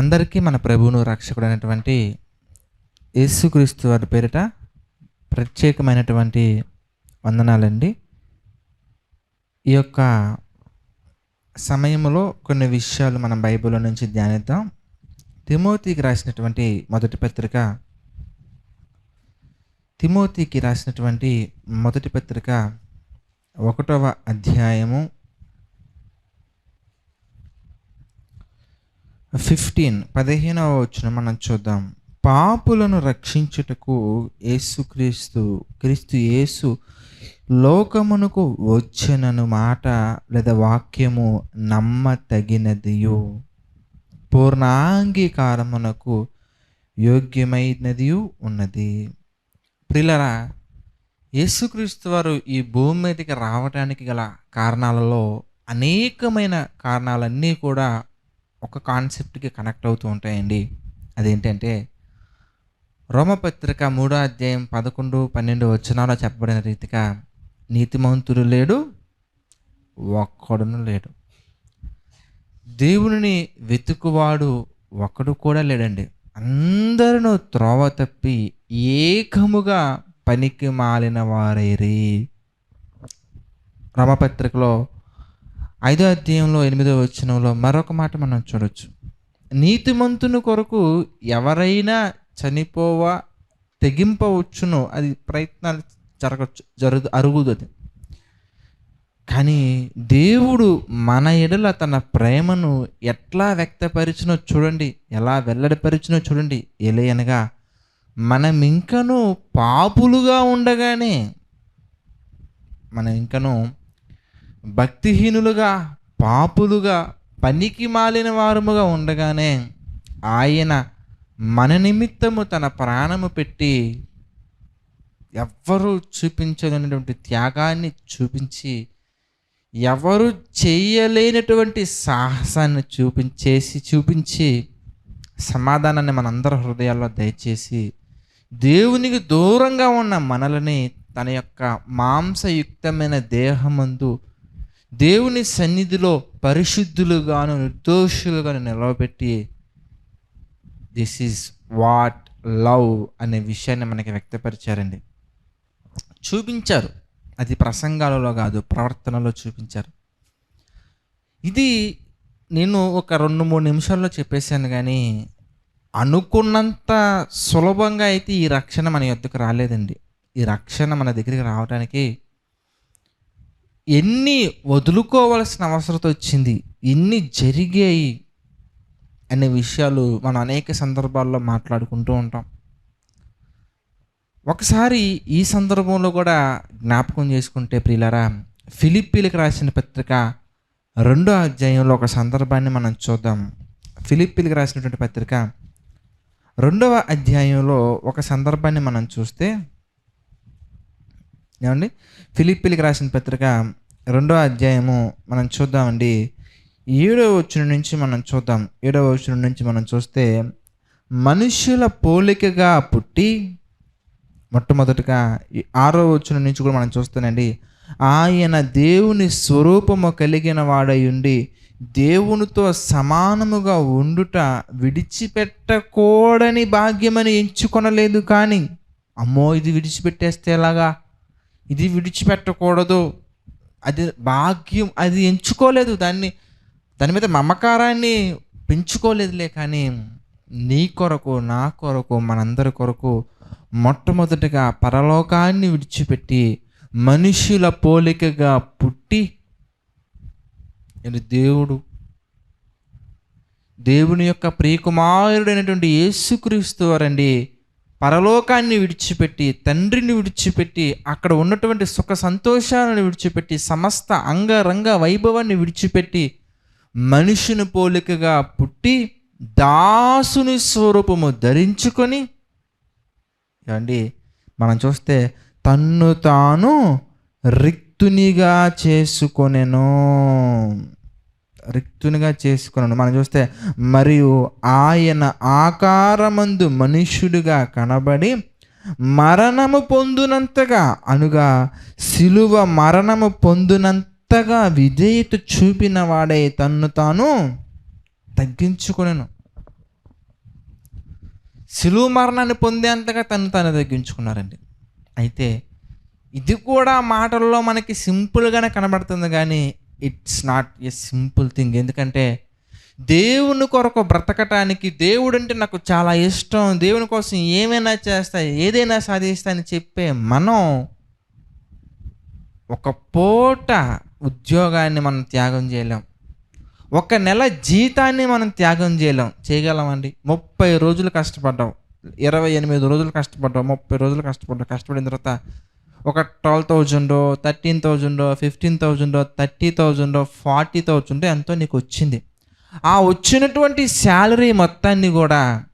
అందరికీ మన ప్రభువును రక్షకుడు అయినటువంటి యేసుక్రీస్తు వారి పేరిట ప్రత్యేకమైనటువంటి వందనాలండి. ఈ యొక్క సమయంలో కొన్ని విషయాలు మనం బైబిల్ నుంచి ధ్యానిద్దాం. తిమోతికి రాసినటువంటి మొదటి పత్రిక తిమోతికి రాసినటువంటి మొదటి పత్రిక ఒకటవ అధ్యాయము ఫిఫ్టీన్ పదిహేనవ వచ్చిన మనం చూద్దాం. పాపులను రక్షించుటకు యేసుక్రీస్తు క్రీస్తు యేసు లోకమునకు వచ్చనను మాట లేదా వాక్యము నమ్మతగినదియు. పూర్ణాంగీకారమునకు యోగ్యమైనదియు ఉన్నది. ప్రిలరా యేసుక్రీస్తు వారు ఈ భూమి మీదకి రావడానికి గల కారణాలలో అనేకమైన కారణాలన్నీ కూడా ఒక కాన్సెప్ట్కి కనెక్ట్ అవుతూ ఉంటాయండి. అదేంటంటే రోమపత్రిక మూడో అధ్యాయం పదకొండు పన్నెండు వచనాల్లో చెప్పబడిన రీతిగా నీతిమంతుడు లేడు ఒక్కడును లేడు. దేవుని వెతుకువాడు ఒక్కడు కూడా లేడండి. అందరూ త్రోవ తప్పి ఏకముగా పనికి మాలిన వారైరి. రమపత్రికలో ఐదో అధ్యాయంలో ఎనిమిదో వచనంలో మరొక మాట మనం చూడొచ్చు. నీతిమంతుని కొరకు ఎవరైనా చనిపోవ తెగింపవచ్చును. అది ప్రయత్నాలు జరగచ్చు జరుగు అరుగుతుంది కానీ దేవుడు మన ఎడల తన ప్రేమను ఎట్లా వ్యక్తపరిచినో చూడండి ఎలా వెల్లడిపరిచినో చూడండి. ఎలయనగా మనం ఇంకను పాపులుగా ఉండగానే మనం ఇంకను భక్తిహీనులుగా పాపులుగా పనికి మాలిన వారముగా ఉండగానే ఆయన మన నిమిత్తము తన ప్రాణము పెట్టి ఎవ్వరూ చూపించలేనటువంటి త్యాగాన్ని చూపించి ఎవరు చేయలేనటువంటి సాహసాన్ని చూపించేసి చూపించి సమాధానాన్ని మనందరి హృదయాల్లో దయచేసి దేవునికి దూరంగా ఉన్న మనలని తన యొక్క మాంసయుక్తమైన దేహమందు దేవుని సన్నిధిలో పరిశుద్ధులుగాను నిర్దోషులుగాను నిలవబెట్టి దిస్ ఈజ్ వాట్ లవ్ అనే విషయాన్ని మనకి వ్యక్తపరిచారండి. చూపించారు. అది ప్రసంగాలలో కాదు ప్రవర్తనలో చూపించారు. ఇది నేను ఒక రెండు మూడు నిమిషాల్లో చెప్పేశాను కానీ అనుకున్నంత సులభంగా అయితే ఈ రక్షణ మన యొద్దకు రాలేదండి. ఈ రక్షణ మన దగ్గరికి రావడానికి ఎన్ని వదులుకోవాల్సిన అవసరం వచ్చింది ఎన్ని జరిగాయి అనే విషయాలు మనం అనేక సందర్భాల్లో మాట్లాడుకుంటూ ఉంటాం. ఒకసారి ఈ సందర్భంలో కూడా జ్ఞాపకం చేసుకుంటే ప్రియులరా ఫిలిప్పీలకు రాసిన పత్రిక రెండో అధ్యాయంలో ఒక సందర్భాన్ని మనం చూద్దాం. ఫిలిప్పీలకు రాసినటువంటి పత్రిక రెండవ అధ్యాయంలో ఒక సందర్భాన్ని మనం చూస్తే ఏమండి? ఫిలిపిలికి రాసిన పత్రిక రెండో అధ్యాయము మనం చూద్దామండి. ఏడవ వచ్చిన నుంచి మనం చూద్దాం. ఏడవ వచ్చిన నుంచి మనం చూస్తే మనుషుల పోలికగా పుట్టి మొట్టమొదటిగా ఆరో వచ్చిన నుంచి కూడా మనం చూస్తానండి. ఆయన దేవుని స్వరూపము కలిగిన వాడై ఉండి దేవునితో సమానముగా ఉండుట విడిచిపెట్టకూడని భాగ్యమని ఎంచుకొనలేదు కానీ అమ్మో ఇది విడిచిపెట్టేస్తే ఎలాగా? ఇది విడిచిపెట్టకూడదు. అది భాగ్యం అది ఎంచుకోలేదు. దాన్ని దాని మీద మమకారాన్ని పెంచుకోలేదులే కానీ నీ కొరకు నా కొరకు మనందరి కొరకు మొట్టమొదటిగా పరలోకాన్ని విడిచిపెట్టి మనుషుల పోలికగా పుట్టి దేవుడు. దేవుని యొక్క ప్రియకుమారుడైనటువంటి యేసుక్రీస్తు వారండి. పరలోకాన్ని విడిచిపెట్టి తండ్రిని విడిచిపెట్టి అక్కడ ఉన్నటువంటి సుఖ సంతోషాలను విడిచిపెట్టి సమస్త అంగరంగ వైభవాన్ని విడిచిపెట్టి మనిషిని పోలికగా పుట్టి దాసుని స్వరూపము ధరించుకొని అండి మనం చూస్తే తన్ను తాను రిక్తునిగా చేసుకొనెను. రిక్తునిగా చేసుకున్నాను. మనం చూస్తే మరియు ఆయన ఆకారమందు మనుష్యుడిగా కనబడి మరణము పొందునంతగా అనుగా సిలువ మరణము పొందునంతగా విధేయత చూపిన వాడే తన్ను తాను తగ్గించుకున్నాను సిలువ మరణాన్ని పొందేంతగా తను తాను తగ్గించుకున్నారండి. అయితే ఇది కూడా మాటల్లో మనకి సింపుల్గానే కనబడుతుంది. కానీ it's not a simple thing ఎందుకంటే దేవుని కొరకు బ్రతకటానికి దేవుడు అంటే నాకు చాలా ఇష్టం. దేవుని కోసం ఏమైనా చేస్తా ఏదైనా సాధిస్తా అని చెప్పే మనం ఒక పూట ఉద్యోగాన్ని మనం త్యాగం చేయలేం. ఒక నెల జీతాన్ని మనం త్యాగం చేయలేం. చేయగలమండి? ముప్పై రోజులు కష్టపడ్డాం. ఇరవై ఎనిమిది రోజులు కష్టపడ్డాం. ముప్పై రోజులు కష్టపడ్డాం. కష్టపడిన తర్వాత ఒక ట్వెల్వ్ థౌజండో థర్టీన్ థౌజండో ఫిఫ్టీన్ థౌజండో థర్టీ థౌజండో ఫార్టీ థౌజండో ఎంతో నీకు వచ్చింది. ఆ వచ్చినటువంటి శాలరీ మొత్తాన్ని కూడా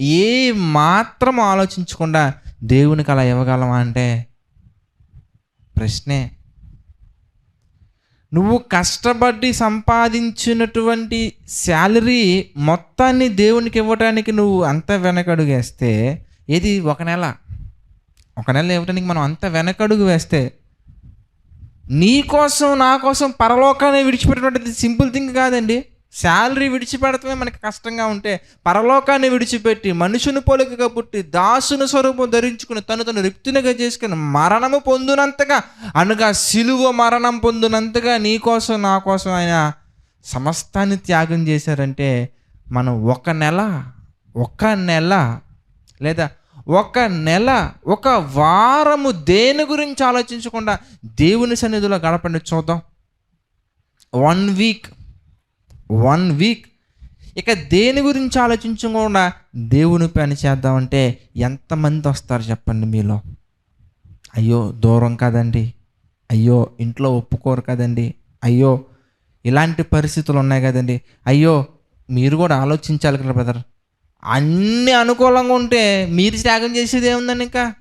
ఏ మాత్రం ఆలోచించకుండా దేవునికి అలా ఇవ్వగలమా అంటే ప్రశ్నే. నువ్వు కష్టపడి సంపాదించినటువంటి శాలరీ మొత్తాన్ని దేవునికి ఇవ్వడానికి నువ్వు అంత వెనకడుగేస్తే ఇది ఏది ఒక నెల? ఒక నెల ఇవ్వడానికి మనం అంత వెనకడుగు వేస్తే నీ కోసం నా కోసం పరలోకాన్ని విడిచిపెట్టినటువంటిది సింపుల్ థింగ్ కాదండి. శాలరీ విడిచిపెడతమే మనకి కష్టంగా ఉంటే పరలోకాన్ని విడిచిపెట్టి మనుషుని పోలికగా పుట్టి దాసుని స్వరూపం ధరించుకుని తను తను రిప్తునిగా చేసుకుని మరణము పొందినంతగా అనగా సిలువ మరణం పొందినంతగా నీ కోసం నా కోసం ఆయన సమస్తాన్ని త్యాగం చేశారంటే మనం ఒక నెల ఒక నెల లేదా ఒక నెల ఒక వారము దేని గురించి ఆలోచించకుండా దేవుని సన్నిధిలో గడపండి చూద్దాం. వన్ వీక్ వన్ వీక్ ఇక దేని గురించి ఆలోచించకుండా దేవుని పని చేద్దామంటే ఎంతమంది వస్తారు చెప్పండి మీలో? అయ్యో దూరం కదండి. అయ్యో ఇంట్లో ఒప్పుకోరు కదండి. అయ్యో ఇలాంటి పరిస్థితులు ఉన్నాయి కదండి. అయ్యో మీరు కూడా ఆలోచించాలి కదా బ్రదర్ అన్ని అనుకూలంగా ఉంటే మీరు త్యాగం చేసేది ఏముందండి ఇంకా?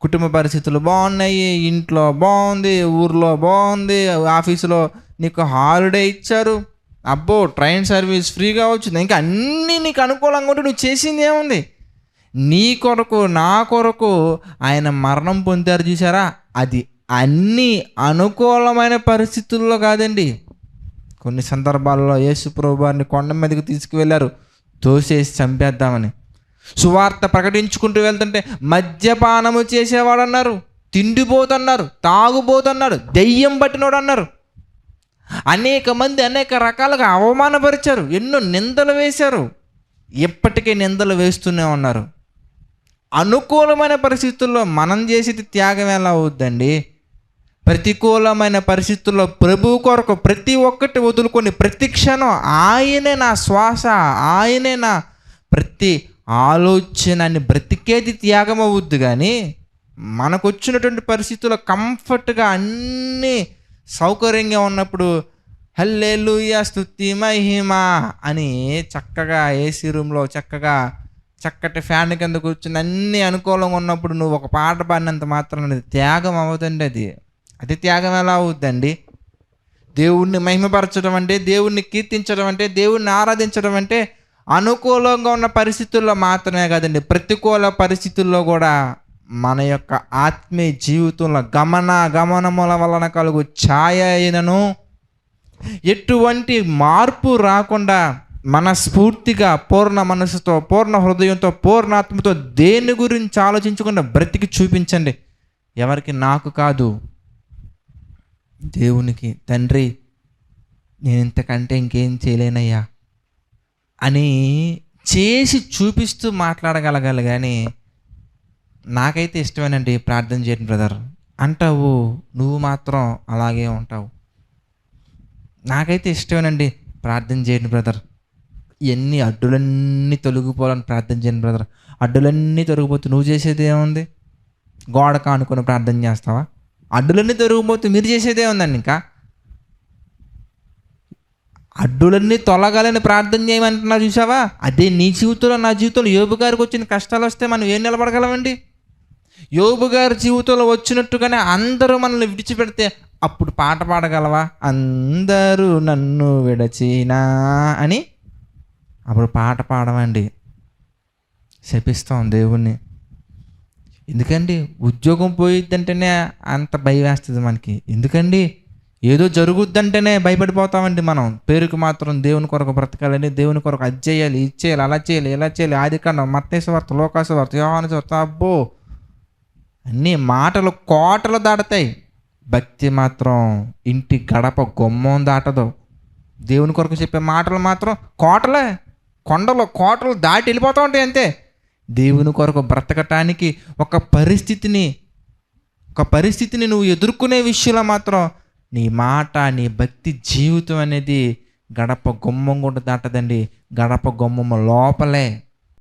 కుటుంబ పరిస్థితులు బాగున్నాయి ఇంట్లో బాగుంది ఊర్లో బాగుంది ఆఫీసులో నీకు హాలిడే ఇచ్చారు. అబ్బో ట్రైన్ సర్వీస్ ఫ్రీగా వచ్చింది. ఇంకా అన్నీ నీకు అనుకూలంగా ఉంటే నువ్వు చేసింది ఏముంది? నీ కొరకు నా కొరకు ఆయన మరణం పొందారు చూసారా అది అన్ని అనుకూలమైన పరిస్థితుల్లో కాదండి. కొన్ని సందర్భాల్లో యేసు ప్రభువారిని కొండ మీదకి తీసుకువెళ్ళారు. తోసేసి చంపేద్దామని. సువార్త ప్రకటించుకుంటూ వెళ్తుంటే మద్యపానము చేసేవాడు అన్నారు తిండిపోతున్నారు తాగుబోతున్నారు దెయ్యం పట్టినోడు అన్నారు అనేక మంది అనేక రకాలుగా అవమానపరిచారు ఎన్నో నిందలు వేశారు ఎప్పటికీ నిందలు వేస్తూనే ఉన్నారు. అనుకూలమైన పరిస్థితుల్లో మనం చేసేది త్యాగం ఎలా అవుద్దండి? ప్రతికూలమైన పరిస్థితుల్లో ప్రభు కొరకు ప్రతి ఒక్కటి వదులుకొని ప్రతి క్షణం ఆయనే నా శ్వాస ఆయనే నా ప్రతి ఆలోచనని బ్రతికేది త్యాగం అవుద్ది కానీ మనకు వచ్చినటువంటి పరిస్థితుల్లో కంఫర్ట్గా అన్నీ సౌకర్యంగా ఉన్నప్పుడు హల్లెలూయ స్థుతి మహిమ అని చక్కగా ఏసీ రూమ్లో చక్కగా చక్కటి ఫ్యాన్ కింద కూర్చుని అన్ని అనుకూలంగా ఉన్నప్పుడు నువ్వు ఒక పాట పాడినంత మాత్రం అనేది త్యాగం అవ్వదండి అది. అది త్యాగం ఎలా అవుద్దండి? దేవుణ్ణి మహిమపరచడం అంటే దేవుణ్ణి కీర్తించడం అంటే దేవుణ్ణి ఆరాధించడం అంటే అనుకూలంగా ఉన్న పరిస్థితుల్లో మాత్రమే కాదండి. ప్రతికూల పరిస్థితుల్లో కూడా మన యొక్క ఆత్మీయ జీవితంలో గమన గమనముల వలన కలుగు ఛాయ అయినను ఎటువంటి మార్పు రాకుండా మనస్ఫూర్తిగా పూర్ణ మనసుతో పూర్ణ హృదయంతో పూర్ణాత్మతో దేని గురించి ఆలోచించకుండా బ్రతికి చూపించండి. ఎవరికి నాకు కాదు దేవునికి తండ్రి నేను ఇంతకంటే ఇంకేం చేయలేనయ్యా అని చేసి చూపిస్తూ మాట్లాడగలగాలి కానీ నాకైతే ఇష్టమేనండి ప్రార్థన చేయడం బ్రదర్. అంటావు నువ్వు మాత్రం అలాగే ఉంటావు. నాకైతే ఇష్టమేనండి ప్రార్థన చేయండి బ్రదర్. ఎన్ని అడ్డులన్నీ తొలగిపోవాలని ప్రార్థన చేయండి బ్రదర్. అడ్డులన్నీ తొలగిపోతే నువ్వు చేసేది ఏముంది? గోడ కానుకొని ప్రార్థన చేస్తావా? అడ్డులన్నీ తొలగిపోతే మీరు చేసేదే ఉందండి ఇంకా. అడ్డులన్నీ తొలగాలని ప్రార్థన చేయమంటున్నా చూసావా అదే నీ జీవితంలో నా జీవితంలో యోబు గారికి వచ్చిన కష్టాలు వస్తే మనం ఏం నిలబడగలమండి? యోబు గారి జీవితంలో వచ్చినట్టుగానే అందరూ మనల్ని విడిచిపెడితే అప్పుడు పాట పాడగలవా? అందరూ నన్ను విడచినా అని అప్పుడు పాట పాడమండి. శపిస్తాం దేవుణ్ణి. ఎందుకండి? ఉద్యోగం పోయిద్దంటేనే అంత భయం వేస్తుంది మనకి. ఎందుకండి? ఏదో జరుగుద్దంటేనే భయపడిపోతామండి మనం. పేరుకి మాత్రం దేవుని కొరకు బ్రతకాలని దేవుని కొరకు అది చేయాలి ఇది చేయాలి అలా చేయాలి ఇలా చేయాలి ఆది కాండం మత్తేశ్వ లోకాశ్వర్త లోకాసు అబ్బో! అన్ని మాటలు కోటలు దాడతాయి భక్తి మాత్రం ఇంటి గడప గుమ్మం దాటదు. దేవుని కొరకు చెప్పే మాటలు మాత్రం కోటలే. కొండలు కోటలు దాటి వెళ్ళిపోతూ ఉంటాయి అంతే. దేవుని కొరకు బ్రతకటానికి ఒక పరిస్థితిని ఒక పరిస్థితిని నువ్వు ఎదుర్కొనే విషయంలో మాత్రం నీ మాట నీ భక్తి జీవితం అనేది గడప గుమ్మం కూడా దాటదండి గడప గుమ్మం లోపలే.